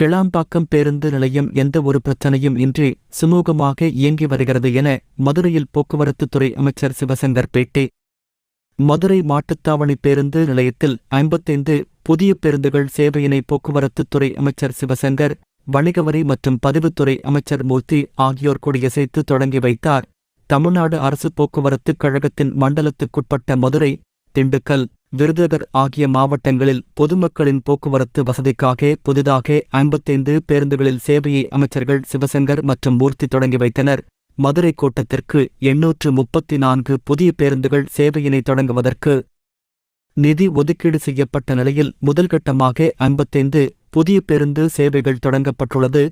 கிளாம்பாக்கம் பேருந்து நிலையம் எந்த ஒரு பிரச்சனையும் இன்றி சுமூகமாக இயங்கி வருகிறது என மதுரையில் போக்குவரத்துத்துறை அமைச்சர் சிவசங்கர் பேட்டி. மதுரை மாட்டுத்தாவணி பேருந்து நிலையத்தில் ஐம்பத்தைந்து புதிய பேருந்துகள் சேவையினை போக்குவரத்துத்துறை அமைச்சர் சிவசங்கர் வணிகவரி மற்றும் பதிவுத்துறை அமைச்சர் மூர்த்தி ஆகியோர் கொடியசைத்து தொடங்கி வைத்தார். தமிழ்நாடு அரசு போக்குவரத்துக் கழகத்தின் மண்டலத்துக்குட்பட்ட மதுரை திண்டுக்கல் விருதுநகர் ஆகிய மாவட்டங்களில் பொதுமக்களின் போக்குவரத்து வசதிக்காக புதிதாக ஐம்பத்தைந்து பேருந்துகளில் சேவையை அமைச்சர்கள் சிவசங்கர் மற்றும் மூர்த்தி தொடங்கி வைத்தனர். மதுரை கோட்டத்திற்கு எண்ணூற்று முப்பத்தி நான்கு புதிய பேருந்துகள் சேவையினை தொடங்குவதற்கு நிதி ஒதுக்கீடு செய்யப்பட்ட நிலையில் முதல்கட்டமாக ஐம்பத்தைந்து புதிய பேருந்து சேவைகள் தொடங்கப்பட்டுள்ளது.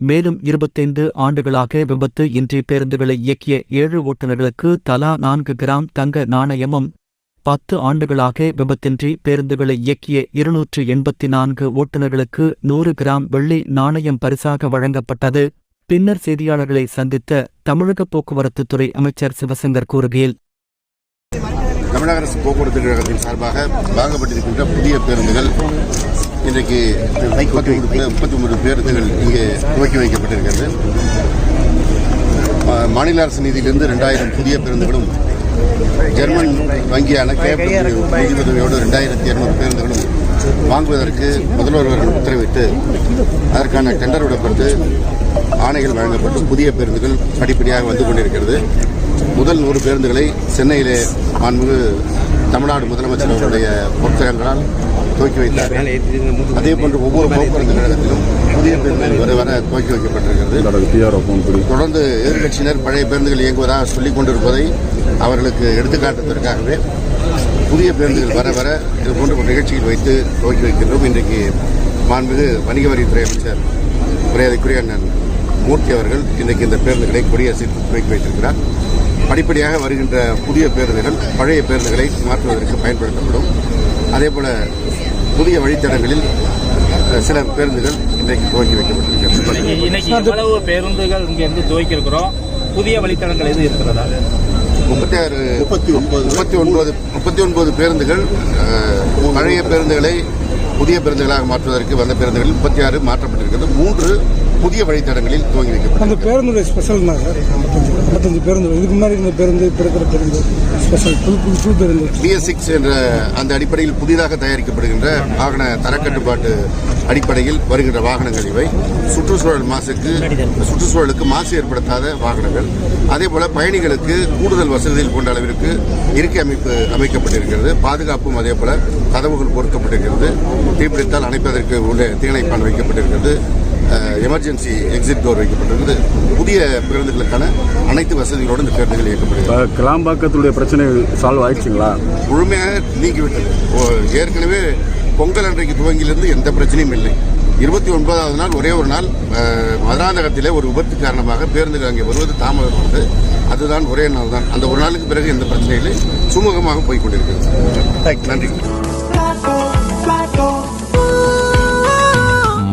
மேலும் இருபத்தைந்து ஆண்டுகளாக விபத்து இன்றி பேருந்துகளை இயக்கிய ஏழு ஓட்டுநர்களுக்கு தலா நான்கு கிராம் தங்க நாணயமும் பத்து ஆண்டுகளாக விபத்தின்றி பேருந்துகளை இயக்கிய இருநூற்று எண்பத்தி நான்கு ஓட்டுநர்களுக்கு நூறு கிராம் வெள்ளி நாணயம் பரிசாக வழங்கப்பட்டது. பின்னர் செய்தியாளர்களை சந்தித்த தமிழக போக்குவரத்துத்துறை அமைச்சர் சிவசங்கர் கூறுகையில் தமிழக அரசு போக்குவரத்து கழகத்தின் சார்பாக வாங்கப்பட்டிருக்கின்ற புதிய பேருந்துகள் இன்றைக்கு முப்பத்தி ஒன்பது பேருந்துகள் இங்கே துவக்கி வைக்கப்பட்டிருக்கிறது. மாநில அரசு நிதியிலிருந்து ரெண்டாயிரம் புதிய பேருந்துகளும் ஜெர்மன் வங்கியான கேபிள் நிதியுதவியோடு ரெண்டாயிரத்தி இருநூறு பேருந்துகளும் வாங்குவதற்கு முதல்வர் அவர்கள் உத்தரவிட்டு அதற்கான டெண்டர் விடப்பட்டு ஆணைகள் வழங்கப்பட்டு புதிய பேருந்துகள் படிப்படியாக வந்து கொண்டிருக்கிறது. முதல் நூறு பேருந்துகளை சென்னையிலே மாண்புமிகு தமிழ்நாடு முதலமைச்சர் அவருடைய புத்தகங்களால் துவக்கி வைத்தார். அதே போன்று ஒவ்வொரு போக்குவரத்து கழகத்திலும் புதிய பேருந்துகள் வர வர துவக்கி வைக்கப்பட்டிருக்கிறது. தொடர்ந்து எதிர்க்கட்சியினர் பழைய பேருந்துகள் இயங்குவதாக சொல்லிக் கொண்டிருப்பதை அவர்களுக்கு எடுத்துக்காட்டுவதற்காகவே புதிய பேருந்துகள் வர வர இது போன்ற நிகழ்ச்சியில் வைத்து துவக்கி வைக்கின்றோம். இன்றைக்கு மாண்புமிகு வணிக வரித்துறை அமைச்சர் மரியாதைக்குரிய அண்ணன் மூர்த்தி அவர்கள் இன்றைக்கு இந்த பேருந்துகளை கொடியரசில் துவக்கி வைத்திருக்கிறார். படிப்படியாக வருகின்ற புதிய பேருந்துகள் பழைய பேருந்துகளை மாற்றுவதற்கு பயன்படுத்தப்படும். அதேபோல புதிய வழித்தடங்களில் சில பேருந்துகள் இன்றைக்கு துவக்கி வைக்கப்பட்டிருக்கிறது. பேருந்துகள் இங்க இருந்து துவைக்கிருக்கிறோம் புதிய வழித்தடங்கள் எது இருக்கிறதா? முப்பத்தி ஆறு முப்பத்தி ஒன்பது. முப்பத்தி ஒன்பது முப்பத்தி ஒன்பது பேருந்துகள் பழைய பேருந்துகளை புதிய பேருந்துகளாக மாற்றுவதற்கு வந்த பேருந்துகளில் முப்பத்தி ஆறு மாற்றப்பட்டிருக்கிறது. மூன்று புதிய வழித்தடங்களில் துவங்கி வைக்கப்பட்டது அந்த பேருந்துடைய சார் ஐம்பத்தஞ்சு ஐம்பத்தஞ்சு பேருந்து இதுக்கு முன்னாடி இருந்த பேருந்து இப்போ இருக்கிற பேருந்து ஸ்பெஷல் புது புது புது பேருந்து. பிஎஸ் சிக்ஸ் என்ற அந்த அடிப்படையில் புதிதாக தயாரிக்கப்படுகின்ற வாகன தரக்கட்டுப்பாட்டு அடிப்படையில் வருகின்ற வாகனங்கள் இவை. சுற்றுச்சூழல் மாசுக்கு சுற்றுச்சூழலுக்கு மாசு ஏற்படுத்தாத வாகனங்கள். அதே போல பயணிகளுக்கு கூடுதல் வசதிகள் கொண்ட அளவிற்கு இருக்கை அமைப்பு அமைக்கப்பட்டிருக்கிறது. பாதுகாப்பும் அதே போல கதவுகள் பொருத்தப்பட்டிருக்கிறது. தீப்பிடித்தால் அணைப்பதற்கு உள்ள தீயணைப்பான் வைக்கப்பட்டிருக்கிறது. எமர்ஜென்சி எக்ஸிட் டோர் வைக்கப்பட்டிருக்கிறது புதிய பேருந்துகளுக்கான அனைத்து வசதிகளோடு இந்த பேருந்துகள் இயக்கப்படுகிறது. கிளாம்பாக்கத்துடைய பிரச்சனை சால்வ் ஆயிடுச்சுங்களா? முழுமையாக நீங்கிவிட்டது ஓ, ஏற்கனவே பொங்கல் அன்றைக்கு துவங்கியிலிருந்து எந்த பிரச்சனையும் இல்லை. இருபத்தி ஒன்பதாவது நாள் ஒரே ஒரு நாள் மதுராந்தகத்திலே ஒரு விபத்து காரணமாக பேருந்துகள் அங்கே வருவது தாமதம் வந்து அதுதான் ஒரே நாள் தான் அந்த ஒரு நாளுக்கு பிறகு எந்த பிரச்சனையும் இல்லை. சுமூகமாக போய் கொண்டிருக்கிறது. நன்றி.